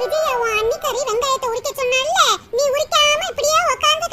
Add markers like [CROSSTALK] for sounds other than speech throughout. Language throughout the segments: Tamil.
விஜயா உன் அண்ணி கறி வெங்காயத்தை உரிக்க சொன்னால நீ உரிக்காம இப்படியே உட்கார்ந்து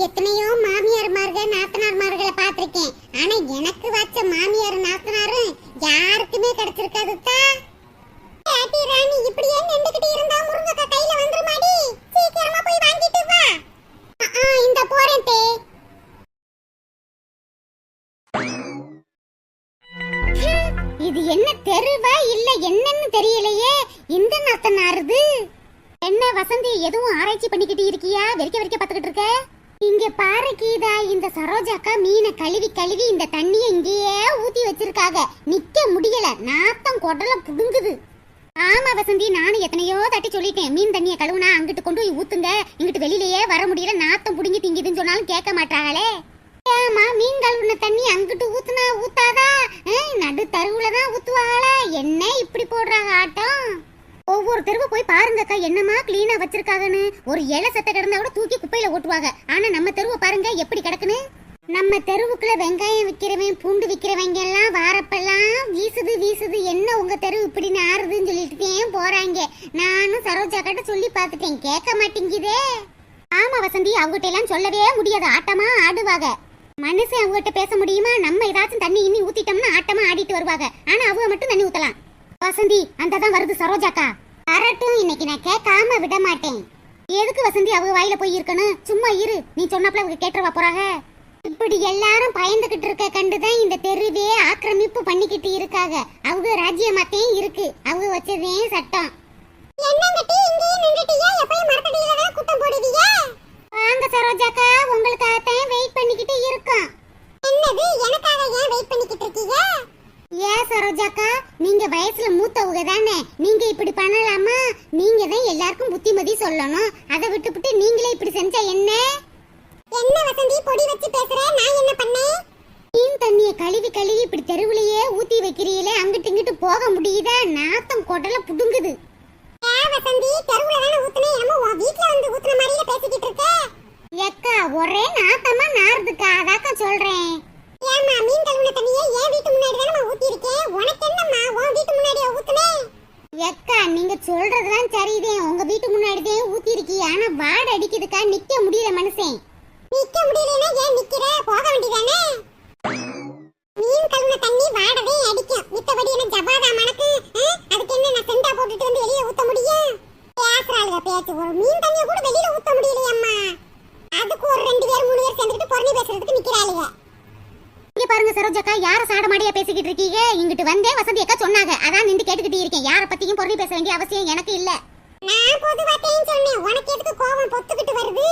எத்தனையோ கழுவி இந்த தண்ணிய இங்கேயே ஊத்தி வச்சிருக்காங்க நிக்க முடியல. நாத்தம் குடல புடுங்குது. ஆமா வசந்தி நானும் எத்தனையோ தட்டி சொல்லிட்டேன். மீன் தண்ணியை கழுவுனா அங்கிட்டு கொண்டு போய் ஊத்துங்க. இங்கிட்டு வெளியிலயே வர முடியல. நாத்தம் புடுங்கி திங்குதுன்னு சொன்னாலும் கேட்க மாட்டாங்களே. ஏமா மீன் கழுவுன தண்ணி அங்கிட்டு ஊத்துனா ஊத்தாதா? நடு தருவுல தான் ஊத்துவாங்களா என்ன இப்படி போடுறாங்க ஆட்டம்? ஒவ்வொரு தெருவு போய் பாருங்கக்கா என்னமா கிளீனா வச்சிருக்காங்கன்னு. ஒரு இலை செத்த கிடந்தா கூட தூக்கி குப்பையில ஓட்டுவாங்க. ஆனா நம்ம தெருவை பாருங்க எப்படி கிடக்குன்னு. நம்ம தெருவுக்குள்ள வெங்காயம் விக்கிறவன் பூண்டு விக்கிறவங்க எல்லாம் வாரப்பெல்லாம் வீசுது வீசுது. என்ன உங்க தெருவு இப்படி நாறுதுன்னு சொல்லிட்டு ஏன் போறாங்க. நானும் சரோஜா கிட்ட சொல்லி பார்த்துட்டேன். கேட்க மாட்டேங்குதே. ஆமா வசந்தி அவங்ககிட்ட எல்லாம் சொல்லவே முடியாது. ஆட்டமா ஆடுவாங்க. மனுஷன் அவங்ககிட்ட பேச முடியுமா? நம்ம ஏதாச்சும் தண்ணி இன்னி ஊத்திட்டோம்னா ஆட்டமா ஆடிட்டு வருவாங்க. ஆனா அவங்க மட்டும் தண்ணி ஊத்தலாம். வசந்தி அந்த தான் வருது சரோஜாக்கா. வரட்டும் இன்னைக்கு நான் கேட்காம விட மாட்டேன். எதுக்கு வசந்தி அவங்க வாயில போய் இருக்கணும்? சும்மா இரு. நீ சொன்னப்பல அவங்க கேட்டுருவா போறாங்க. இப்படி எல்லாரும் பயந்துகிட்டு இருக்க கண்டுதான் இந்த தெருவே ஆக்கிரமிப்பு பண்ணிக்கிட்டு இருக்காங்க. அவங்க ராஜ்யமாத்தையும் இருக்கு. அவங்க வச்சதே சட்டம். வாங்க சரோஜாக்கா உங்களுக்காகத்தான் வெயிட் பண்ணிக்கிட்டு இருக்கோம். என்னது? எனக்காக ஏன் வெயிட் பண்ணிக்கிட்டு இருக்கீங்க? ஏன் சரோஜாக்கா? நீங்க வயசுல மூத்தவங்க தானே. நீங்க இப்படி பண்ணலாமா? நீங்க தான் எல்லாருக்கும் புத்திமதி சொல்லணும். அதை விட்டுவிட்டு நீங்களே இப்படி செஞ்சா என்ன? என்ன வசந்தி பொடி வச்சு பேசுற? நான் என்ன பண்ணேன் மீன் தண்ணிய கழுவி கழுவி இப்படி தெருவுலயே ஊத்தி வைக்கிறீங்களே அங்கிட்டு இங்கிட்டு போக முடியுதா? நாத்தம் கொடல புடுங்குது. வசந்தி தெருவுல தானே ஊத்துனே? என்னமோ உன் வீட்ல வந்து ஊத்துன மாதிரியே பேசிக்கிட்டு இருக்க. எக்கா ஒரே நாத்தமா நாறுதுக்கா அதாக்கா சொல்றேன். ஏமா மீன் கழுவுன தண்ணியை என் வீட்டு முன்னாடி தானே ஊத்தி இருக்கேன் உனக்கு என்னம்மா உன் வீட்டு முன்னாடியே ஊத்துனே? எக்கா நீங்க சொல்றதுதான் சரிதான். உங்க வீட்டு முன்னாடி தான் ஊத்தி இருக்கீங்க ஆனா வாட அடிக்குதுக்கா நிக்க முடியல மனுஷன். நிக்க முடியலனா ஏன் நிக்கிற? போக வேண்டியதானே? மீன் கழுவுன தண்ணி வாடவே அடிக்கும். மித்தபடி என்ன ஜபாதா மணக்கு? ஆ? அதுக்கு என்ன நான் செண்டா போட்டுட்டு வந்து வெளியே ஊத்த முடியும்? பேசுறாளுக பேச்சு. ஒரு மீன் தண்ணிய கூட வெளியில ஊத்த முடியலையம்மா அதுக்கு ஒரு ரெண்டு பேர் மூணு பேர் சேர்ந்துட்டு பொருளி பேசுறதுக்கு நிக்கிறாங்க இங்க பாருங்க சரோஜக்கா யார சாடமாடியா பேசிக்கிட்டு இருக்கீங்க? இங்கிட்டு வந்தே வசந்தி அக்கா சொன்னாங்க. அதான் நின்று கேட்டுக்கிட்டு இருக்கேன். யார பத்தியும் பொருள் பேச வேண்டிய அவசியம் எனக்கு இல்ல. நான் பொதுவா தேன் சொன்னேன். உனக்கு எதுக்கு கோவம்? பொத்துக்கிட்டு வருது.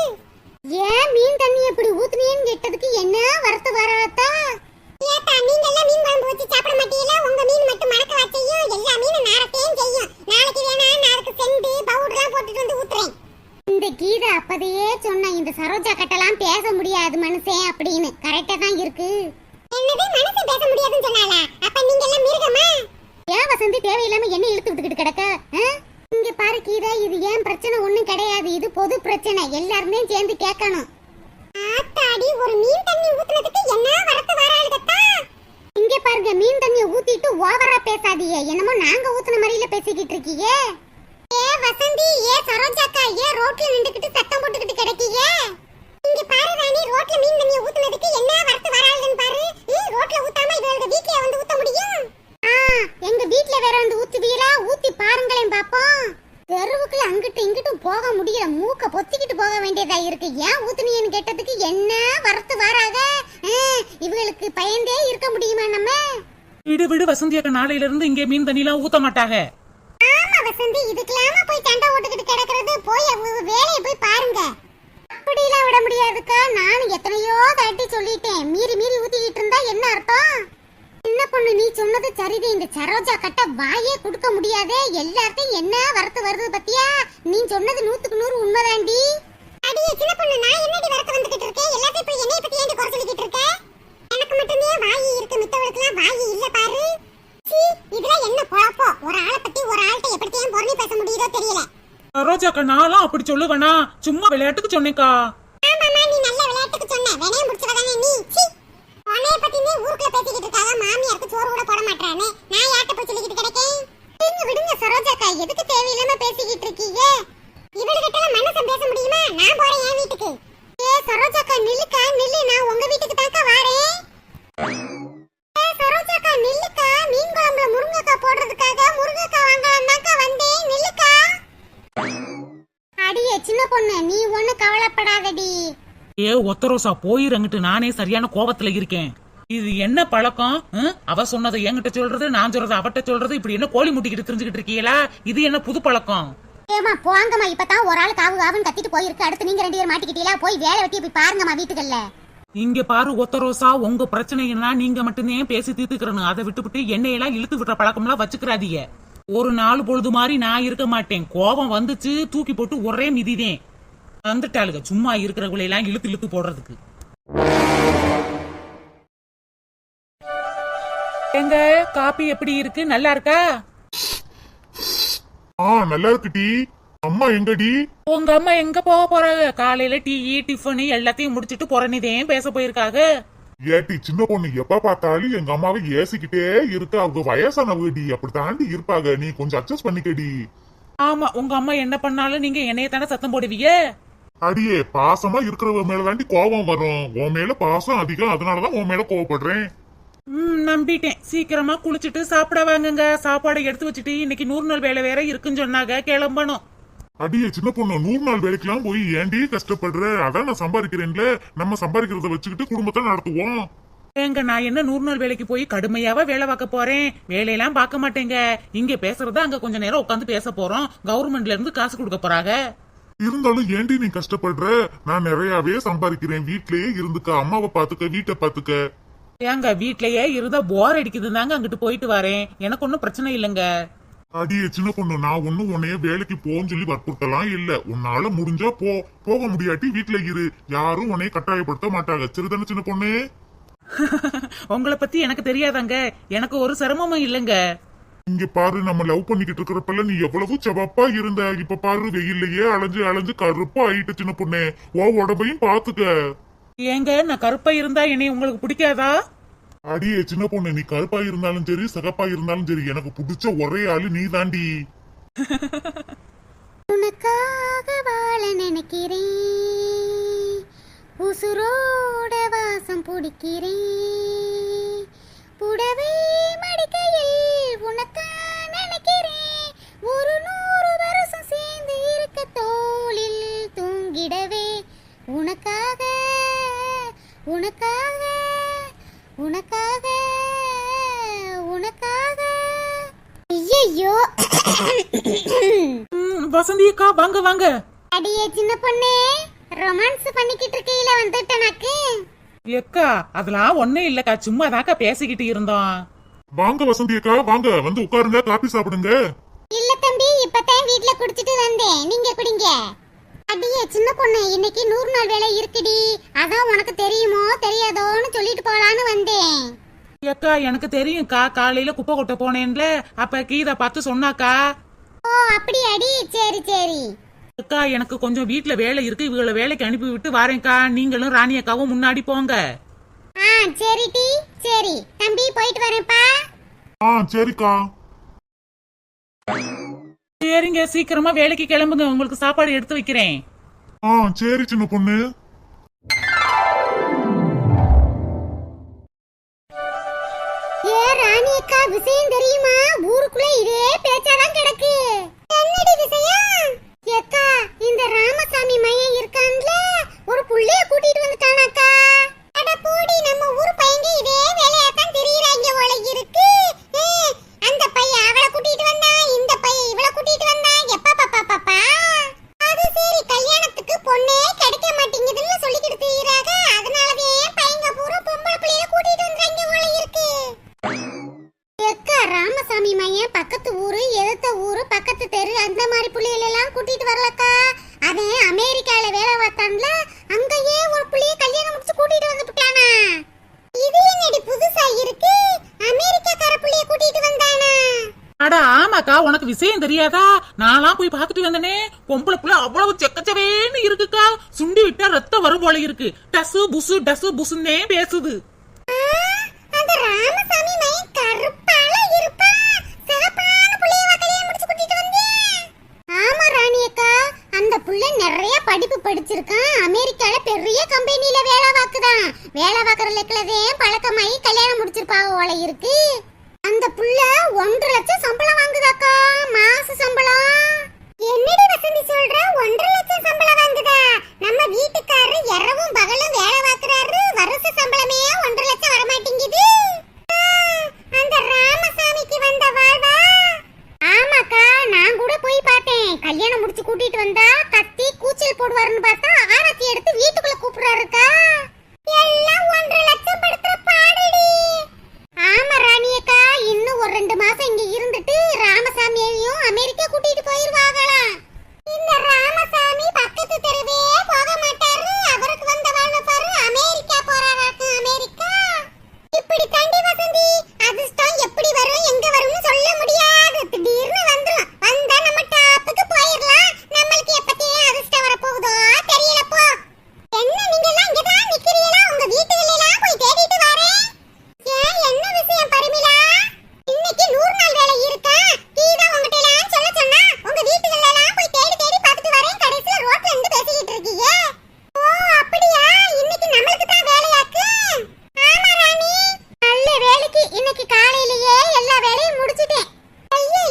ஏன் மீன் தண்ணி எப்படி ஊத்துனீன்னு கேட்டதுக்கு என்ன வரத்து வராதா? ஏத்தா நீங்க எல்லாம் மீன் குழம்பு வச்சு சாப்பிட மாட்டீங்களா? உங்க மீன் மட்டும் மணக்க வச்சையும் எல்லா மீனும் நாரத்தையும் செய்யும். நாளைக்கு வேணா நாளைக்கு செண்டு பவுடர்லாம் போட்டுட்டு வந்து ஊத்துறேன். இந்த கீதா அப்பதையே சொன்ன இந்த சரோஜா கட்டெல்லாம் பேச முடியாது மனுஷன் அப்படின்னு. கரெக்டா தான் இருக்கு. என்னது? மனசு பேச முடியாதுன்னு சொன்னாளா? அப்ப நீங்க எல்லாம் மிருகமா? ஏன் வசந்தி தேவையில்லாம என்ன இழுத்து விட்டுக்கிட்டு கிடக்க? இங்க பாரு கீதா இது ஏன் பிரச்சனை? ஒண்ணும் கிடையாது. இது பொது பிரச்சனை. எல்லாருமே சேர்ந்து கேட்கணும். ஆத்தாடி ஒரு மீன் தண்ணி ஊத்துனதுக்கு என்ன வரத்து வராளுகத்தா இங்க பாருங்க மீன் தண்ணிய ஊத்திட்டு ஓவரா பேசாதீங்க. என்னமோ நாங்க ஊத்துன மாதிரில பேசிக்கிட்டு இருக்கீங்க ஏ வசந்தி ஏ சரோஜாக்கா ஏ ரோட்ல நின்னுக்கிட்டு சத்தம் போட்டுக்கிட்டு கிடக்கீங்க? இங்க பாரு ராணி ரோட்ல மீன் தண்ணிய ஊத்துனதுக்கு என்ன வரத்து வராளுன்னு பாரு. ரோட்ல ஊத்தாம இவங்க வீட்லயே வந்து ஊத்த முடியும்? எங்க வீட்ல வேற வந்து ஊத்துவீங்களா ஊத்தி பாருங்களேன் பாப்போம். தெருவுக்குள்ள அங்கிட்டு இங்கிட்டும் போக முடியல. மூக்க பொத்திக்கிட்டு போக வேண்டியதா இருக்கு. ஏன் ஊத்துனீங்கன்னு கேட்டதுக்கு என்ன வரத்து வராக? இவங்களுக்கு பயந்தே இருக்க முடியுமா நம்ம? விடு விடு வசந்தி அக்கா நாளையில இருந்து இங்கே மீன் தண்ணிலாம் ஊத்த மாட்டாங்க. ஆமா வசந்தி இதுக்கெல்லாம போய் சண்டை ஓட்டுக்கிட்டு கிடக்கிறது? போய் வேலையை போய் பாருங்க. அப்படிலாம் விட முடியாதுக்கா. நானும் எத்தனையோ தட்டி சொல்லிட்டேன். மீறி மீறி ஊத்திக்கிட்டு இருந்தா என்ன அர்த்தம்? என்ன பொண்ணு நீ சொன்னது சரிதே இந்த சரோஜா கட்ட வாயே கொடுக்க முடியாதே. எல்லாத்தையும் என்ன வரத்து வருது பத்தியா? நீ சொன்னது நூத்துக்கு நூறு உண்மைதாண்டி. அடியே சின்ன பொண்ணு நான் என்னடி வரத்து வந்துகிட்டு இருக்கேன் எல்லாத்தையும் போய் என்னைய பத்தி ஏன் குறை சொல்லிக்கிட்டு இருக்க? எனக்கு மட்டுமே வாயி இருக்கு மித்தவங்களுக்குலாம் வாயி இல்ல பாரு. சீ இதெல்லாம் என்ன குழப்போ ஒரு ஆளை பத்தி ஒரு ஆள்கிட்ட எப்படி ஏன் பொருளி பேச முடியுதோ தெரியல. ரோஜா அக்கா நான்லாம் அப்படி சொல்லுவேனா? சும்மா விளையாட்டுக்கு சொன்னேக்கா ஆமாமா நீ நல்ல விளையாட்டுக்கு சொன்ன. வினையம் முடிச்சவதானே நீ? சீ உன்னைய பத்தி நீ ஊருக்குள்ள பேசிக்கிட்டு இருக்காங்க மாமியாருக்கு சோறு கூட போட மாட்டானே நான் யார்கிட்ட போய் சொல்லிக்கிட்டு கிடக்கேன்? விடுங்க விடுங்க சரோஜாக்கா. எதுக்கு தேவையில்லாம பேசிக்கிட்டு இருக்கீங்க? இவளுகிட்ட மனசம் பேச முடியுமா? நான் போறேன் என் வீட்டுக்கு. ஏ சரோஜாக்கா நில்லுக்கா நில்லு. நான் உங்க வீட்டுக்கு தாக்கா வாரேன். ஏ சரோஜாக்கா நில்லுக்கா. ஏ ஒத்தரோசா போயிரங்கிட்டு. நானே சரியான கோவத்துல இருக்கேன். இது என்ன பழக்கம்? அவ சொன்னதை என்கிட்ட சொல்றது நான் சொல்றது அவட்ட சொல்றது இப்படி என்ன கோழி முட்டிக்கிட்டு தெரிஞ்சுக்கிட்டு இருக்கீங்களா? இது என்ன புது பழக்கம்? ஏமா போங்கம்மா. இப்பதான் ஒரு ஆள் காவு காவுன்னு கத்திட்டு போயிருக்கு. அடுத்து நீங்க ரெண்டு பேரும் மாட்டிக்கிட்டீங்களா? போய் வேலை வெட்டி போய் பாருங்கம்மா வீட்டுக்கல்ல இங்க பாரு ஒத்தரோசா உங்க பிரச்சனைனா நீங்க மட்டும்தான் பேசி தீர்த்துக்கிறணும். அதை விட்டுவிட்டு என்னையெல்லாம் இழுத்து விட்டுற பழக்கம்லாம் வச்சுக்கிறாதீங்க. ஒரு நாள் பொழுது மாதிரி நான் இருக்க மாட்டேன். கோபம் வந்துச்சு தூக்கி போட்டு ஒரே மிதிதேன். வந்துட்டாளுங்க. சும்மா இருக்கிறவங்களை எல்லாம் இழுத்து இழுத்து போடுறதுக்கு. எங்க காப்பி எப்படி இருக்கு? நல்லா இருக்கா? ஆ நல்லா இருக்குடி அம்மா எங்கடி உங்க அம்மா எங்க போக போறாங்க? காலையில டீ டிஃபன் எல்லாத்தையும் முடிச்சிட்டு புறணிதேன் பேச போயிருக்காங்க ஏட்டி சின்ன பொண்ணு எப்ப பார்த்தாலும் எங்க அம்மாவை ஏசிக்கிட்டே இருக்க? அவங்க வயசானவடி அப்படி தாண்டி இருப்பாங்க. நீ கொஞ்சம் அட்ஜஸ்ட் பண்ணிக்கடி ஆமா உங்க அம்மா என்ன பண்ணாலும் நீங்க என்னைய தானே சத்தம் போடுவீங்க? அடியே பாசமா இருக்கிறவங்க மேல தாண்டி கோபம் வரும். உன் மேல பாசம் அதிகம் அதனாலதான் உன் மேல கோவப்படுறேன். ம் நம்பிட்டேன். சீக்கிரமா குளிச்சுட்டு சாப்பிட வாங்குங்க. சாப்பாடை எடுத்து வச்சுட்டு இன்னைக்கு நூறு நாள் வேலை வேற இருக்குன்னு சொன்னாங்க. கிளம்பணும். அடியே சின்ன பொண்ணு நூறு நாள் வேலைக்கெல்லாம் போய் ஏண்டி கஷ்டப்படுற? அதான் நான் சம்பாதிக்கிறேன்ல. நம்ம சம்பாதிக்கிறத வச்சுக்கிட்டு குடும்பத்தை நடத்துவோம். ஏங்க நான் என்ன நூறு நாள் வேலைக்கு போய் கடுமையாவா வேலை பார்க்க போறேன்? வேலையெல்லாம் பார்க்க மாட்டேங்க. இங்க பேசுறத அங்க கொஞ்ச நேரம் உட்காந்து பேச போறோம். கவர்மெண்ட்ல இருந்து காசு கொடுக்க போறாங்க. இருந்தாலும் ஏண்டி நீ கஷ்டப்படுற? நான் நிறையவே சம்பாதிக்கிறேன். வீட்லயே இருந்துக்க. அம்மாவை பாத்துக்க வீட்டை பாத்துக்க. ஏங்க வீட்லயே இருந்தா போர் அடிக்குது தாங்க அங்கிட்டு போயிட்டு வரேன். எனக்கு ஒன்றும் பிரச்சனை இல்லைங்க. அடியே சின்ன பொண்ணு நான் ஒண்ணும் உன்னைய வேலைக்கு போன்னு சொல்லி வற்புறுத்தலாம் இல்ல. உன்னால முடிஞ்சா போ. போக முடியாட்டி வீட்ல இரு. யாரும் உன்னைய கட்டாயப்படுத்த மாட்டாங்க. சரிதானே சின்ன பொண்ணு? [LAUGHS] உங்களை பத்தி எனக்கு தெரியாதாங்க. எனக்கு ஒரு சிரமமும் இல்லைங்க. இங்க பாரு நம்ம லவ் பண்ணிக்கிட்டு இருக்கிறப்பல நீ எவ்வளவு செவப்பா இருந்த. இப்ப பாரு வெயில்லயே அலைஞ்சு அலைஞ்சு கருப்பா ஆயிட்டு சின்ன பொண்ணு. ஓ உடம்பையும் பாத்துக்க. ஏங்க நான் கருப்பா இருந்தா என்னை உங்களுக்கு பிடிக்காதா? அடியே சின்ன பொண்ணு நீ கருப்பா இருந்தாலும் சரி சகப்பா இருந்தாலும் சரி எனக்கு பிடிச்ச ஒரே ஆளு நீ தாண்டி [LAUGHS] உனக்காக வாழ நினைக்கிறேன். உசுரோட வாசம் பிடிக்கிறேன். புடவை மடிக்கையில் உனத்தான் நினைக்கிறேன். ஒரு நூறு வருஷம் சேர்ந்து இருக்க தோளில் தூங்கிடவே. உனக்காக உனக்காக உனக்காக உனக்காக. ஐயோ வசந்தி அக்கா வாங்க வாங்க. அடியே சின்ன பொண்ணே. ரொமான்ஸ் பண்ணிக்கிட்டு இருக்கையில வந்துட்டனக்கு எக்கா அதெல்லாம் ஒண்ணே இல்லக்கா சும்மா தாக்கா பேசிக்கிட்டு இருந்தோம். வாங்க வசந்தி அக்கா வாங்க. வந்து உட்காருங்க காபி சாப்பிடுங்க. இல்ல தம்பி இப்பதான் வீட்ல குடிச்சிட்டு வந்தேன். நீங்க குடிங்க. அடியே சின்ன பொண்ணு இன்னைக்கு நூறு நாள் வேலை இருக்குடி. அதான் உனக்கு தெரியுமோ தெரியாதோன்னு சொல்லிட்டு போலான்னு வந்தேன். எக்கா எனக்கு தெரியும்க்கா காலையில குப்பை கொட்ட போனேன்ல. அப்ப கீதா பார்த்து சொன்னாக்கா? ஓ அப்படி அடி சரி சரி. அக்கா எனக்கு கொஞ்சம் வீட்ல வேலை இருக்கு. இவங்களை வேலைக்கு அனுப்பி விட்டு வாரேன்க்கா. நீங்களும் ராணி அக்காவும் முன்னாடி போங்க. ஆ சரி டி சரி. தம்பி போயிட்டு வரேன்ப்பா. ஆ சரிக்கா. சரிங்க சீக்கிரமா வேலைக்கு கிளம்புங்க. உங்களுக்கு சாப்பாடு எடுத்து வைக்கிறேன். ஆ சரி சின்ன பொண்ணு. ஏ ராணி அக்கா விஷயம் தெரியுமா? ஊருக்குள்ள இதே பேச்சாதான் கிடக்கு என்னடி விஷயம் அக்கா இந்த ராமசாமி மையம் இருக்கான்ல ஒரு புள்ளைய கூட்டிட்டு வந்துட்டானாக்கா அட போடி நம்ம ஊர் பையங்க இதே வேலையா தான் தெரியறாங்க போல இருக்கு ஏ, அந்த பையன் அவளை கூட்டிட்டு வந்தான் இந்த பையன் இவளை கூட்டிட்டு வந்தான் எப்பா பாப்பா பாப்பா அது சரி கல்யாணத்துக்கு பொண்ணே கிடைக்க மாட்டேங்குதுன்னு சொல்லிக்கிட்டு தெரியுறாங்க அதனாலவே பையங்க பூரா பொம்பளை பிள்ளைய கூட்டிட்டு வந்துறாங்க போல இருக்கு அக்கா ராமசாமி மையம் பக்கத்து ஊரு எதிர்த்த ஊரு பக்கத்து தெரு அந்த மாதிரி புள்ளைகள் எல்லாம் கூட்டிட்டு வரலக்கா அவன் அமெரிக்கால வேலை பார்த்தான்ல அங்கேயே ஒரு புள்ளைய கல்யாணம் முடிச்சு கூட்டிட்டு வந்து விட்டானா இது என்னடி புதுசா இருக்கு அமெரிக்காக்கார புள்ளைய கூட்டிட்டு வந்தானா அட ஆமாக்கா உனக்கு விஷயம் தெரியாதா? நான்லாம் போய் பாத்துட்டு வந்தனே. பொம்பளை புள்ள அவ்வளவு செக்கச்சவேன்னு இருக்குக்கா. சுண்டி விட்டா ரத்தம் வரும் போல இருக்கு. டசு புசு டசு புசுன்னே பேசுது. அந்த ராமசாமி மையம் கருப்பால இருப்பா. அக்கா. அந்த புள்ள நிறைய படிப்பு படிச்சிருக்கான். அமெரிக்கால பெரிய கம்பெனில வேலை வாக்குதான் வேலை பார்க்கற லெக்கலதே பழக்கமாயி கல்யாணம் முடிச்சிருப்பாங்க ஓலை இருக்கு. அந்த புள்ள ஒன்றரை லட்சம் சம்பளம் வாங்குதாக்கா? மாச சம்பளம். என்னடி வசந்தி சொல்ற? ஒன்றரை லட்சம் சம்பளம் வாங்குதா நம்ம வீட்டுக்காரரு இரவும் பகலும் வேலை பார்க்கறாரு வருஷ சம்பளமே ஒன்றரை லட்சம் வர மாட்டேங்குது ஆ, அந்த ராமசாமிக்கு வந்த வாழ்வா ஆமாக்கா நான் கூட போய் பார்த்தேன் கல்யாணம் முடிச்சு கூட்டிட்டு வந்தா கத்தி கூச்சல் போடுவாருன்னு பார்த்தா ஆரத்தி எடுத்து வீட்டுக்குள்ள கூப்பிடுறாருக்கா எல்லாம் ஒன்றரை லட்சம் படுத்துற பாடுடி ஆமா ராணி அக்கா இன்னும் ஒரு ரெண்டு மாசம் இங்க இருந்துட்டு ராமசாமியையும் அமெரிக்கா கூட்டிட்டு போயிருவாங்களாம் இந்த ராமசாமி பக்கத்து தெருவே போக மாட்டாரு அவருக்கு வந்த வாழ்வு பாரு அமெரிக்கா போறாராக்கு அமெரிக்கா இப்படி தாண்டி வசந்தி அதிர்ஷ்டம் எப்படி வரும் எங்க வரும்னு சொல்ல முடியாது திடீர்னு வந்துரும் வந்தா நம்ம டாப்புக்கு போயிடலாம் நம்மளுக்கு எப்பத்தே அதிர்ஷ்டம் வர போகுதோ தெரியல போ என்ன நீங்க எல்லாம் இங்கதான் நிக்கிறீங்களா உங்க வீட்டுல எல்லாம் போய் தேடிட்டு வரேன் ஏன் என்ன விஷயம் பரிமிளா இன்னைக்கு நூறு நாள் வேலை இருக்கா கீதா உங்ககிட்ட எல்லாம் சொல்ல சொன்னா உங்க வீட்டுல எல்லாம் போய் தேடி தேடி பார்த்துட்டு வரேன் கடைசில ரோட்ல இருந்து பேசிக்கிட்டு இருக்கீங்க ஓ அப்படியா இன்னைக்கு நம்மளுக்கு தான் வேலையாக்கு ஆமா ராணி நல்ல வேலைக்கு இன்னைக்கு காலையிலேயே எல்லா வேலையும் முடிச்சிட்டேன் ஐயோ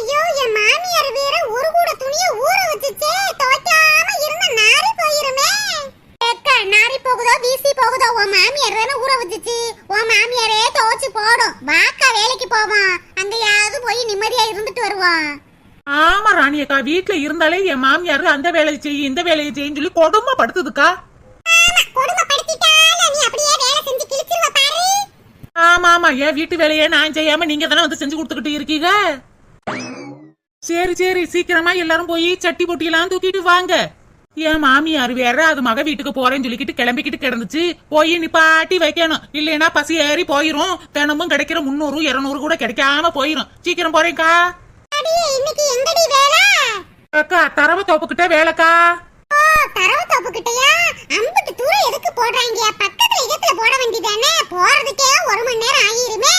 என் மாமியார் வேற ஒரு கூட துணிய ஊற வச்சுச்சே துவைக்காம இருந்த நாரி போயிருமே ஏக்கா நாரி போகுதோ வீசி போகுதோ உன் மாமியார் தானே ஊற வச்சுச்சு உன் மாமியாரே துவைச்சு போடும் வாக்கா வேலைக்கு போவோம் அங்கேயாவது போய் நிம்மதியா இருந்துட்டு வருவோம் ஆமா ராணி அக்கா வீட்டுல இருந்தாலே என் மாமியாரு செய்ய இந்த வேலையை செய்யும் சொல்லி கொடுமை படுத்துதுக்கா? ஆமா ஆமா என் வீட்டு வேலையை நான் செய்யாம நீங்க தானே வந்து செஞ்சு கொடுத்துக்கிட்டு இருக்கீங்க? சரி சரி. சீக்கிரமா எல்லாரும் போய் சட்டி பொட்டியெல்லாம் தூக்கிட்டு வாங்க. என் மாமியார் வேற அது மக வீட்டுக்கு போறேன்னு சொல்லிக்கிட்டு கிளம்பிக்கிட்டு கிடந்துச்சு. போய் நிப்பாட்டி வைக்கணும். இல்லைன்னா பசி ஏறி போயிரும். தினமும் கிடைக்கிற முந்நூறு இருநூறு கூட கிடைக்காம போயிரும். சீக்கிரம் போறேன்க்கா. அக்கா தரவ தோப்புக்கிட்ட வேலைக்கா. தரவு தோப்பு கிட்டயா அம்புட்டு தூரம் எதுக்கு போடுறாங்க பக்கத்துல இடத்துல போட வேண்டியதானே? போறதுக்கே ஒரு மணி நேரம் ஆயிருமே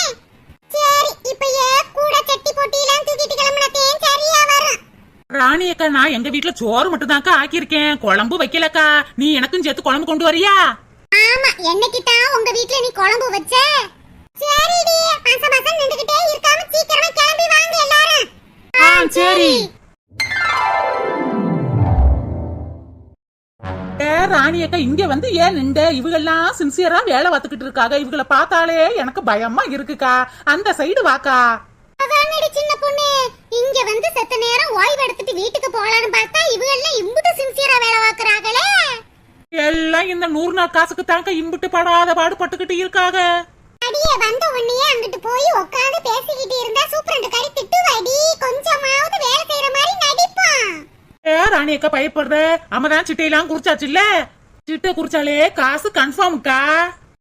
சரி இப்ப ஏன் கூட சட்டி பொட்டியெல்லாம் தூக்கிட்டு கிளம்புனதேன் சரியா வரும். ராணி அக்கா நான் எங்க வீட்டுல சோறு மட்டும் தான்க்கா ஆக்கியிருக்கேன். குழம்பு வைக்கலக்கா. நீ எனக்கும் சேர்த்து குழம்பு கொண்டு வரியா? ஆமா என்னைக்கு தான் உங்க வீட்ல நீ குழம்பு வச்ச? சரிடி மாச மாசம் நின்றுகிட்டே இருக்காம சீக்கிரமா கிளம்பி வாங்க எல்லாரும். ஆ சரி. ராணி அக்கா இங்க வந்து ஏன் நின்ற இவங்கெல்லாம் சின்சியரா வேலை பார்த்துக்கிட்டு இருக்காங்க. இவங்கள பார்த்தாலே எனக்கு பயமா இருக்குக்கா. அந்த சைடு வாக்கா. அதானடி சின்ன பொண்ணு? இங்க வந்து செத்த நேரம் ஓய்வு எடுத்துட்டு வீட்டுக்கு போலான்னு பார்த்தா இவங்க எல்லாம் இம்புட்டு சின்சியரா வேலை பார்க்கறாங்களே. எல்லாம் இந்த நூறு நாள் காசுக்கு தாங்க இம்புட்டு படாத பாடு பட்டுக்கிட்டு இருக்காங்க. அடியே வந்த உடனே அங்கிட்டு போய் உட்கார்ந்து பேசிக்கிட்டு இருந்தா சூப்பரண்ட் கறி திட்டுவாடி கொஞ்சமாவது வேலை செய்யற மாதிரி நடிப்பான் ராணி அக்கா பயப்படுற அம்மதான் சிட்டையெல்லாம் குறிச்சாச்சு இல்ல சிட்டை குறிச்சாலே காசு கன்ஃபார்ம்க்கா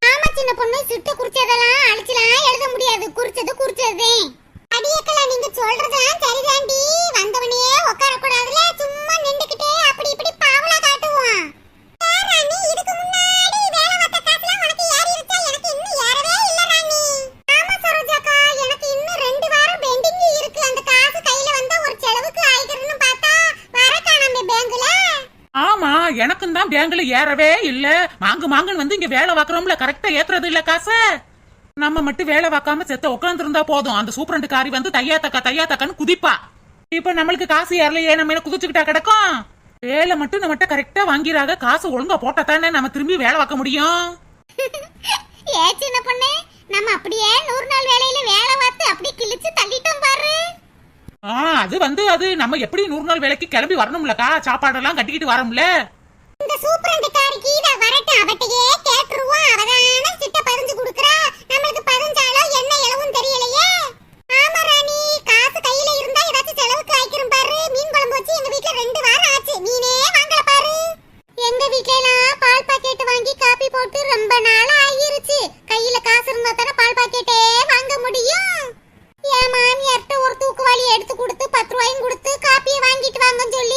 ஆமா சின்ன பொண்ணு. சுட்டு குறிச்சதெல்லாம் அழிச்சலாம் எழுத முடியாது. குறிச்சது குறிச்சது. அடியக்கல நீங்க சொல்றதெல்லாம் சரிதாண்டி. வந்தவனே உட்கார கூடாதுல சும்மா நின்னுக்கிட்டே அப்படி இப்படி பாவலா காட்டுவான். ராணி இதுக்கு முன்னாடி பேங்க்ல ஆமா எனக்கும் தான் பேங்க்ல ஏறவே இல்ல. மாங்கு மாங்குன்னு வந்து இங்க வேலை பார்க்கறோம்ல கரெக்டா ஏத்துறது இல்ல காசு. நம்ம மட்டும் வேலை பார்க்காம செத்த உட்கார்ந்து இருந்தா போதும். அந்த சூப்பரண்ட் காரி வந்து தையா தக்கா தையா தக்கான்னு குதிப்பா. இப்ப நம்மளுக்கு காசு ஏறலையே நம்ம என்ன குதிச்சுக்கிட்டா கிடக்கும்? வேலை மட்டும் நம்மகிட்ட கரெக்டா வாங்கிறாக காசு ஒழுங்கா போட்டா தானே நம்ம திரும்பி வேலை பார்க்க முடியும்? [LAUGHS] ஏ சின்ன பொண்ணு நம்ம அப்படியே நூறு நாள் வேலையில வேலை பார்த்து அப்படி கிழிச்சு தள்ளிட்டோம் பாரு. அது வந்து அது நம்ம எப்படி நூறு நாள் வேலைக்கு கிளம்பி வரணும்லக்கா சாப்பாடெல்லாம் கட்டிக்கிட்டு வரோம்ல. இந்த சூப்பரண்ட் காரி கீதா வரட்டு அவட்டையே கேட்டுருவோம் அவதான சிட்ட பறிஞ்சு குடுக்கறா. நம்மளுக்கு பதினஞ்சாலோ என்ன இளவும் தெரியலையே. ஆமா ராணி காசு கையில இருந்தா ஏதாச்சும் செலவுக்கு ஆயிக்கிறோம் பாரு. மீன் குழம்பு வச்சு எங்க வீட்ல ரெண்டு வாரம் ஆச்சு. மீனே வாங்கல பாரு. எங்க வீட்ல எல்லாம் பால் பாக்கெட் வாங்கி காப்பி போட்டு ரொம்ப நாள் ஆகிருச்சு கையில காசு இருந்தா தானே பால் பாக்கெட்டே வாங்க முடியும். என் மாமியார்கிட்ட ஒரு தூக்குவாளி எடுத்து கொடுத்து பத்து ரூபாயும் கொடுத்து காப்பியை வாங்கிட்டு வாங்கன்னு சொல்லி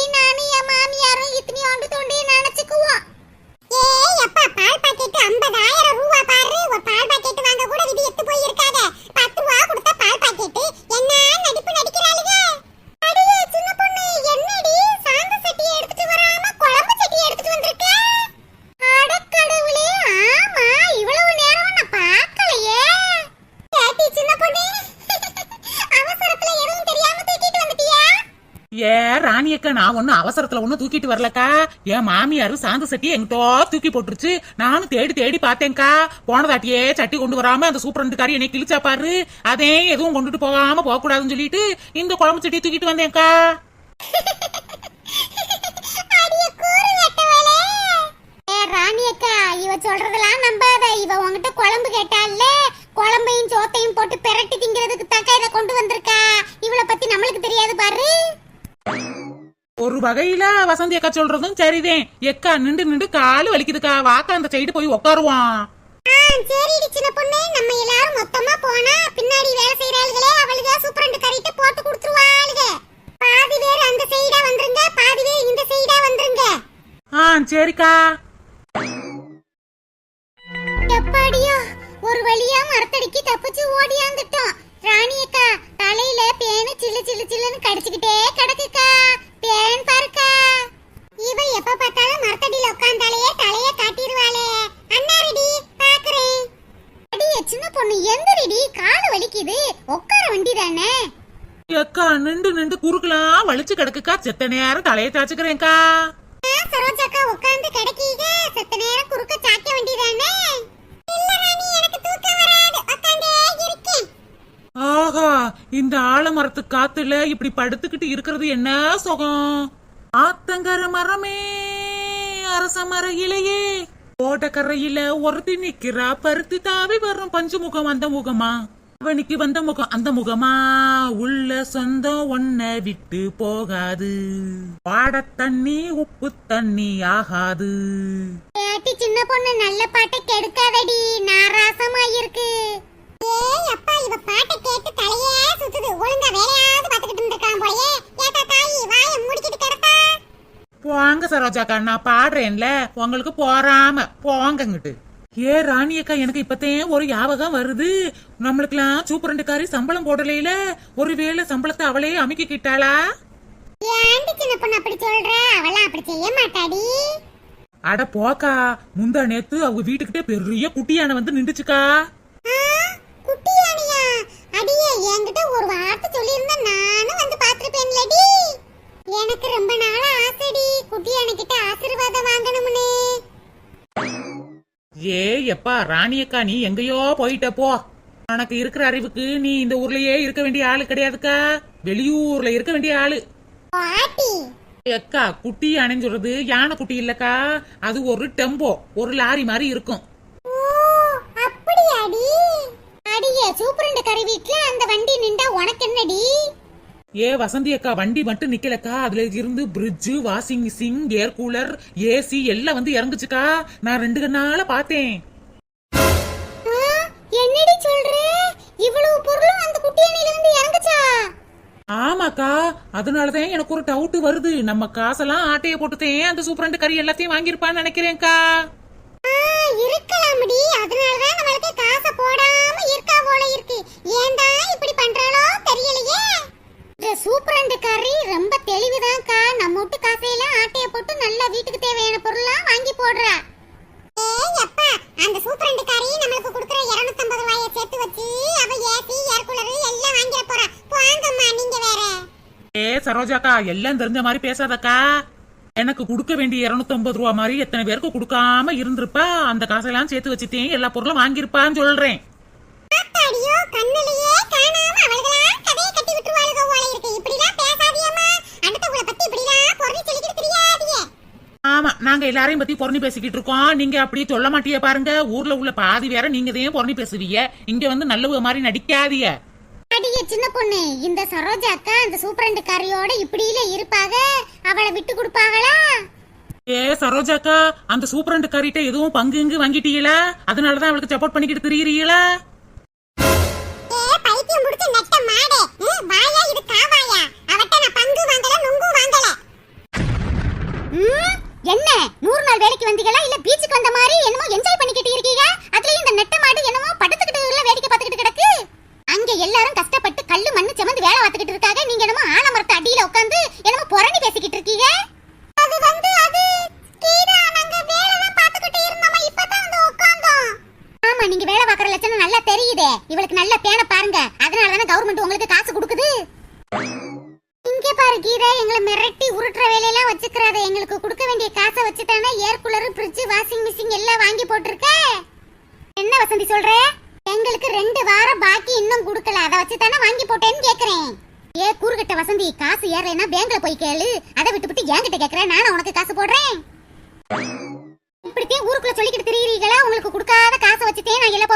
நான் ஒன்னும் அவசரத்துல ஒன்னும் தூக்கிட்டு வரலக்கா. என் மாமியாரு சாந்து சட்டி எங்கிட்டோ தூக்கி போட்டுருச்சு. நானும் தேடி தேடி பார்த்தேன்க்கா. போனதாட்டியே சட்டி கொண்டு வராம அந்த சூப்பரண்ட் காரி என்னை கிழிச்சா பாரு. அதே எதுவும் கொண்டுட்டு போகாம போக கூடாதுன்னு சொல்லிட்டு இந்த குழம்பு சட்டி தூக்கிட்டு வந்தேன்க்கா. ராணி அக்கா இவ சொல்றதெல்லாம் நம்பாத. இவ உன்கிட்ட குழம்பு கேட்டால குழம்பையும் சோத்தையும் போட்டு பெரட்டி திங்கிறதுக்கு தக்க இதை கொண்டு வந்திருக்கா. இவளை பத்தி நம்மளுக்கு தெரியாது பாரு. ஒரு வகையில வசந்தி அக்கா சொல்றதும் சரிதேன். எக்கா நின்று நின்று காலு வலிக்குதுக்கா. வாக்கா அந்த சைடு போய் உட்காருவான் சரிடி சின்ன பொண்ணு. நம்ம எல்லாரும் மொத்தமா போனா பின்னாடி வேலை செய்யறாளுகளே அவளுக சூப்பரண்ட் கறிட்டு போட்டு கொடுத்துருவாளுக. பாதி பேர் அந்த சைடா வந்துருங்க பாதி பேர் இந்த சைடா வந்துருங்க. ஆ சரிக்கா. எப்பாடியோ ஒரு வழியா மரத்தடிக்கு தப்பிச்சு ஓடியாந்துட்டோம். ராணி அக்கா தலையில பேனு சில்லு சில்லு சில்லுன்னு கடிச்சுக்கிட்டே கிடக்குக்கா பேன் பாருக்கா இவ எப்ப பார்த்தாலும் மரத்தடியில உட்கார்ந்தாலேயே தலைய காட்டிடுவாளே அண்ணா ரெடி பாக்குறேன் அடியே சின்ன பொண்ணு எந்திரிடி கால் வலிக்குது உட்கார வண்டி தானே எக்கா நின்று நின்று குறுக்கலாம் வலிச்சு கிடக்குக்கா செத்த நேரம் தலையை தாச்சுக்கிறேன்க்கா சரோஜாக்கா உட்கார்ந்து கிடைக்கீங்க. செத்த நேரம் குறுக்க சாக்க வேண்டியதானே? ஆஹா இந்த ஆலமரத்து காத்துல இப்படி படுத்துக்கிட்டு இருக்கிறது என்ன சுகம்? ஆத்தங்கர மரமே அரச மர இலையே ஓட்டக்கரையில ஒருத்தி நிக்கிறா பருத்தி தாவி வரும் பஞ்சு முகம் அந்த முகமா? அவனுக்கு வந்த முகம் அந்த முகமா? உள்ள சொந்தம் ஒன்ன விட்டு போகாது. பாட தண்ணி உப்பு தண்ணி ஆகாது. ஏட்டி சின்ன பொண்ணு நல்ல பாட்டை கெடுக்காதடி. நாராசமா இருக்கு ஏய் அப்பா இவ பாட்டை கேட்டு தலையே சுத்துது. ஒழுங்கா வேலையாவது பாத்துக்கிட்டு இருந்திருக்கான் போலயே. ஏத்தா தாயி வாய மூடிக்கிட்டு கிடப்பா. போங்க சரோஜாக்கா நான் பாடுறேன்ல. உங்களுக்கு போறாம போங்கங்கிட்டு ஏ ராணி அக்கா எனக்கு இப்பத்தேன் ஒரு ஞாபகம் வருது. நம்மளுக்கெல்லாம் சூப்பரண்டுக்காரி சம்பளம் போடலையில. ஒருவேளை சம்பளத்தை அவளே அமுக்கிக்கிட்டாளா? அட போக்கா முந்தா நேத்து அவங்க வீட்டுக்கிட்டே பெரிய குட்டியான வந்து நின்றுச்சுக்கா. எப்பா ராணியக்கா நீ எங்கேயோ போயிட்ட போ. உனக்கு இருக்கிற அறிவுக்கு நீ இந்த ஊர்லயே இருக்க வேண்டிய ஆளு கிடையாதுக்கா. வெளியூர்ல இருக்க வேண்டிய ஆளு. அக்கா குட்டி சொல்றது யானை குட்டி இல்லக்கா. அது ஒரு டெம்போ ஒரு லாரி மாதிரி இருக்கும். ஏ வசந்தி அக்கா வண்டி மட்டும் நிக்கலக்கா. அதுல இருந்து fridge washing machine air cooler AC எல்லாம் வந்து இறங்குச்சுக்கா. நான் ரெண்டு கண்ணால பார்த்தேன். ஆமாக்கா அதனாலதான் எனக்கு ஒரு டவுட் வருது. நம்ம காசெல்லாம் ஆட்டைய போட்டுதேன் அந்த சூப்பரண்டு கறி எல்லாத்தையும் வாங்கியிருப்பான்னு நினைக்கிறேன்க்கா. ஆ, இருக்கலாம்டி. அதனாலதான் நம்மளுக்கு காசை போடாம இருக்கா போல இருக்கு. ஏன்டா இப்படி பண்றாளோ தெரியலையே. இந்த சூப்பரண்டு கறி ரொம்ப தெளிவுதான்க்கா. நம்ம வீட்டு காசையெல்லாம் ஆட்டைய போட்டு நல்லா வீட்டுக்கு தேவையான பொருள்லாம் வாங்கி போடுறா. ஏய் அப்பா அந்த சூப்பரண்டுக்காரி நம்மளுக்கு கொடுக்குற 250 ரூபாயை சேர்த்து வச்சு அவ ஏசி ஏர் கூலர் எல்லாம் வாங்கிட போறா. போங்கம்மா நீங்க வேற. ஏ சரோஜாக்கா எல்லாம் தெரிஞ்ச மாதிரி பேசாதக்கா. எனக்கு கொடுக்க வேண்டிய 250 ரூபா மாதிரி எத்தனை பேருக்கு கொடுக்காம இருந்திருப்பா? அந்த காசெல்லாம் சேர்த்து வச்சுட்டேன் எல்லா பொருளும் வாங்கியிருப்பான்னு சொல்றேன். இப்படிலாம் பேசாதியம்மா. அடுத்தவங்கள பத்தி இப்படிலாம் பொருள் சொல்லிக்கிட்டு ஆமா நாங்க எல்லாரையும் பத்தி பொறணி பேசிக்கிட்டு இருக்கோம். நீங்க அப்படியே சொல்ல மாட்டியே பாருங்க. ஊர்ல உள்ள பாதி வேற நீங்க தான் பொறணி பேசுவீங்க. இங்க வந்து நல்லவ மாதிரி நடிக்காதீங்க. அடியே சின்ன பொண்ணு இந்த சரோஜா அக்கா அந்த சூப்பரண்டு கறியோட இப்படியில இருப்பாக? அவளை விட்டு கொடுப்பாங்களா? ஏ சரோஜாக்கா அந்த சூப்பரண்டு காரிட்ட எதுவும் பங்கு இங்கு வாங்கிட்டீங்களா? அதனாலதான் அவளுக்கு சப்போர்ட் பண்ணிக்கிட்டு திரியிறீங்களா? வாயா இது காவாயா? அவட்ட நான் பங்கு வாங்கல நுங்கு வாங்கல. என்ன? நூறு நாள் வேலைக்கு வந்தீங்களா? இல்ல பீச்சுக்கு வந்த மாதிரி என்னமோ என்ஜாய் பண்ணிக்கிட்டு இருக்கீங்க அதுலயும் இந்த நெட்ட மாடு என்னமோ படுத்துக்கிட்டு இல்ல வேடிக்கை பார்த்துக்கிட்டு கிடக்கு அங்க எல்லாரும் கஷ்டப்பட்டு கல்லு மண்ணு சுமந்து வேலை பார்த்துக்கிட்டு இருக்காங்க நீங்க என்னமோ ஆலமரத்து அடியில உட்காந்து என்னமோ புரணி பேசிக்கிட்டு இருக்கீங்க அது வந்து அது கீதா நாங்க வேலை தான் பார்த்துக்கிட்டு இருந்தோமா இப்பதான் வந்து உட்கார்ந்தோம் ஆமா நீங்க வேலை பார்க்கற லட்சணம் நல்லா தெரியுதே இவளுக்கு நல்ல பேனை பாருங்க அதனால தானே கவர்மெண்ட் உங்களுக்கு காசு கொடுக்குது இங்க பாரு கீதா எங்களை மிரட்டி உருட்டுற வேலையெல்லாம் வச்சுக்கிறாத எங்களுக்கு கொடுக்க வேண்டிய காசை வச்சு தானே air cooler fridge washing machine எல்லாம் வாங்கி போட்டிருக்க என்ன வசந்தி சொல்ற எங்களுக்கு ரெண்டு வாரம் பாக்கி இன்னும் கொடுக்கல அதை வச்சு தானே வாங்கி போட்டேன்னு கேக்குறேன் ஏ கூறுகட்ட வசந்தி காசு ஏறலைன்னா பேங்க்ல போய் கேளு அதை விட்டுவிட்டு என்கிட்ட கேக்குறேன் நானும் உனக்கு காசு போடுறேன் இப்படித்தான் ஊருக்குள்ள சொல்லிக்கிட்டு திரியிறீங்களா உங்களுக்கு கொடுக்காத காசை வச்சுட்டே நான் எல்லா